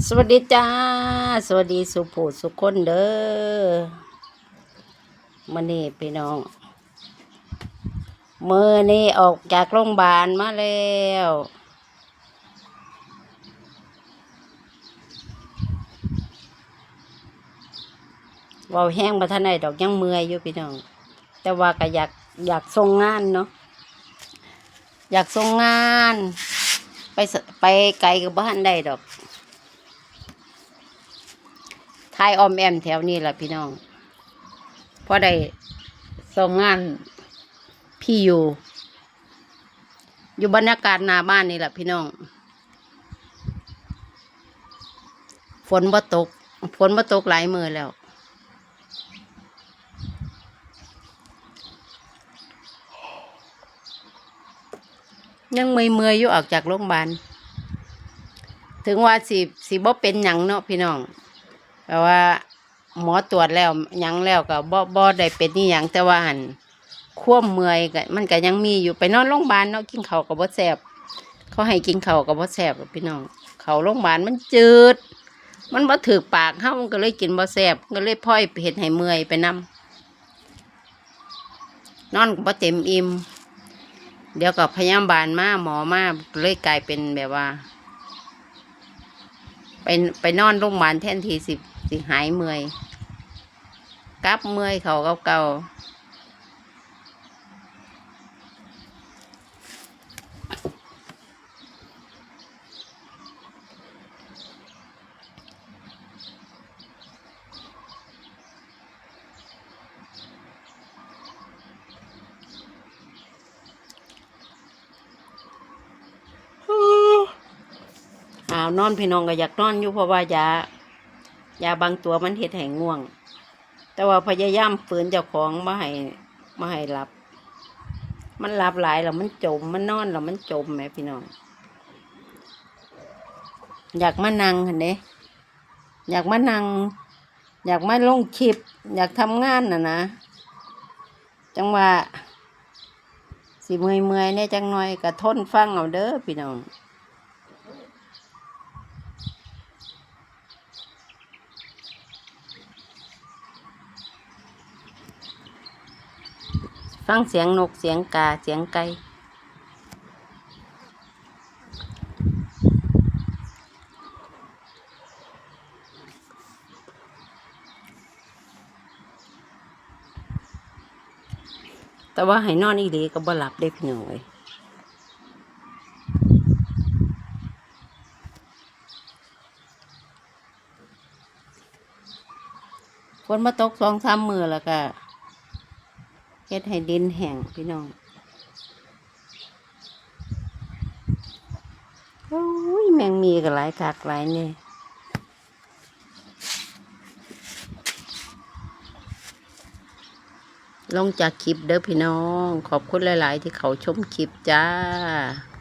สวัสดีจ้า สวัสดีสุภูสุคนเด้อมื่อนี้พี่น้องมื่อนี้ออกจากโรงพยาบาลมาแล้วว่าแห้งมาท่านไหนดอกยังเมื่อยอยู่พี่น้อง แต่ว่าก็อยากอยากส่งงานเนาะอยากส่งงาน ไปไปไกลกับบ้านได้ดอก ทายออมแอมแถวนี้แหละพี่น้องเพราะได้ส่งงานพี่อยู่ อยู่บรรยากาศหน้าบ้านนี่แหละพี่น้อง ฝนบ่ตก ฝนบ่ตกหลายมือแล้วยังเมื่อยเมื่อยอยู่ออกจากโรงพยาบาล ถึงว่าสิสิบ่เป็นหยังเนาะพี่น้อง แปลว่า หมอตรวจแล้วยังแล้วก็บ่บ่ได้เป็นนี่ยังแต่ว่าหันควบเมื่อยก็มันก็ยังมีอยู่ไปนอนโรงพยาบาลเนาะกินเข้าก็บ่แซ่บเขาให้กินเข้าก็บ่แซ่บพี่น้องเข้าโรงพยาบาลมันจืด มันบ่ถูกปากเฮามันก็เลยกินบ่แซ่บก็เลยพลอยเฮ็ดให้เมื่อยไปนํนอนก็บ่เต็มอิ่มเดี๋ยวก็พยาบาลมาหมอมากเลยกลายเป็นแบบว่า ไปไปนอนโรงพยาบาลแทนทีสิบ สิหายเมื่อยกลับเมื่อยเขาเก่าๆอ้าวนอนพี่น้องก็อยากนอนอยู่เพราะว่ายา ยาบางตัวมันเฮ็ดให้งง่วง แต่ว่าพยายามฝืนเจ้าของมาให้มาให้หลับ มันหลับหลายแล้วมันจม มันนอนแล้วมันจมแม่พี่น้องอยากมานั่งเห็นเด้อยากมานั่ง อยากมาลงคลิป อยากทำงานน่ะนะ จังว่าสิเมื่อยเมื่อยเนี่ยจังหน่อยก็ทนฟังเอาเด้อพี่น้อง ฟังเสียงนกเสียงกาเสียงไก่แต่ว่าให้นอนอีหลีก็บ่หลับได้พี่น้องเลยฝนมาตกสองสามมือแล้วก็ เฮ็ดให้ดินแห้งพี่น้องโอ้ยแมงมีก็หลายกากหลายเนี่ยลงจากคลิปเด้อพี่น้อง ขอบคุณหลาย ๆ ที่เขาชมคลิปจ้า